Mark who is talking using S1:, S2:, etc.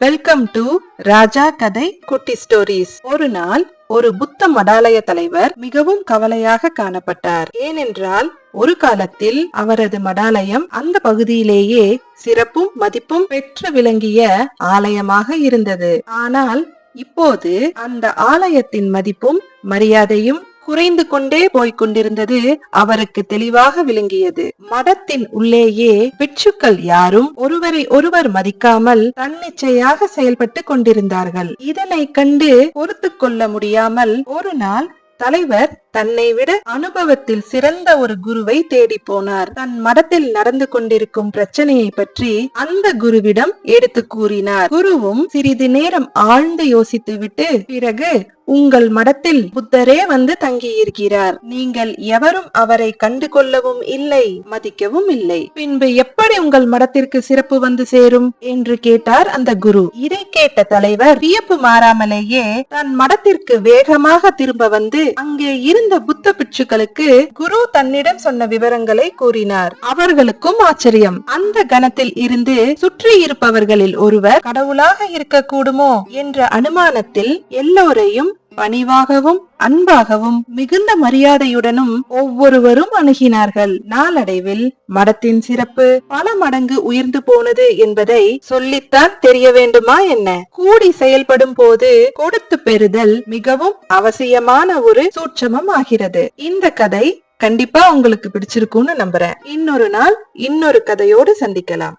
S1: Welcome to ராஜா கதை குட்டி stories ஒரு நாள் ஒரு புத்த மடாலய தலைவர் மிகவும் கவலையாக காணப்பட்டார். ஏனென்றால் ஒரு காலத்தில் அவரது மடாலயம் அந்த பகுதியிலேயே சிறப்பும் மதிப்பும் பெற்று விளங்கிய ஆலயமாக இருந்தது. ஆனால் இப்போது அந்த ஆலயத்தின் மதிப்பும் மரியாதையும் குறைந்து கொண்டே போய்க் கொண்டிருந்தது அவருக்கு தெளிவாக விளங்கியது. மடத்தின் உள்ளேயே பிட்சுக்கள் யாரும் ஒருவரை ஒருவர் மதிக்காமல் தன்னிச்சையாக செயல்பட்டு கொண்டிருந்தார்கள். இதனை கண்டு பொறுத்து கொள்ள முடியாமல் ஒரு நாள் தலைவர் தன்னை விட அனுபவத்தில் சிறந்த ஒரு குருவை தேடி போனார். தன் மடத்தில் நடந்து கொண்டிருக்கும் பிரச்சனையை பற்றி அந்த குருவிடம் எடுத்து கூறினார். குருவும் சிறிது நேரம் ஆழ்ந்து யோசித்துவிட்டு பிறகு உங்கள் மடத்தில் புத்தரே வந்து தங்கியிருக்கிறார். நீங்கள் எவரும் அவரை கண்டு கொள்ளவும் இல்லை மதிக்கவும் இல்லை. பின்பு எப்படி உங்கள் மடத்திற்கு சிறப்பு வந்து சேரும்? என்று கேட்டார் அந்த குரு. இதை கேட்ட தலைவர் வியப்பு மாறாமலேயே தன் மடத்திற்கு வேகமாக திரும்ப வந்து அங்கே இருந்த புத்த பிட்சுக்களுக்கு குரு தன்னிடம் சொன்ன விவரங்களை கூறினார். அவர்களுக்கும் ஆச்சரியம். அந்த கணத்தில் இருந்து சுற்றி இருப்பவர்களில் ஒருவர் கடவுளாக இருக்கக்கூடுமோ? என்ற அனுமானத்தில் எல்லோரையும் பணிவாகவும் அன்பாகவும் மிகுந்த மரியாதையுடனும் ஒவ்வொருவரும் அணுகினார்கள். நாளடைவில் மடத்தின் சிறப்பு பல மடங்கு உயர்ந்து போனது என்பதை சொல்லித்தான் தெரிய வேண்டுமா என்ன? கூடி செயல்படும் போது கொடுத்து பெறுதல் மிகவும் அவசியமான ஒரு சூட்சமம் ஆகிறது. இந்த கதை கண்டிப்பா உங்களுக்கு பிடிச்சிருக்கும்னு நம்புறேன். இன்னொரு நாள் இன்னொரு கதையோடு சந்திக்கலாம்.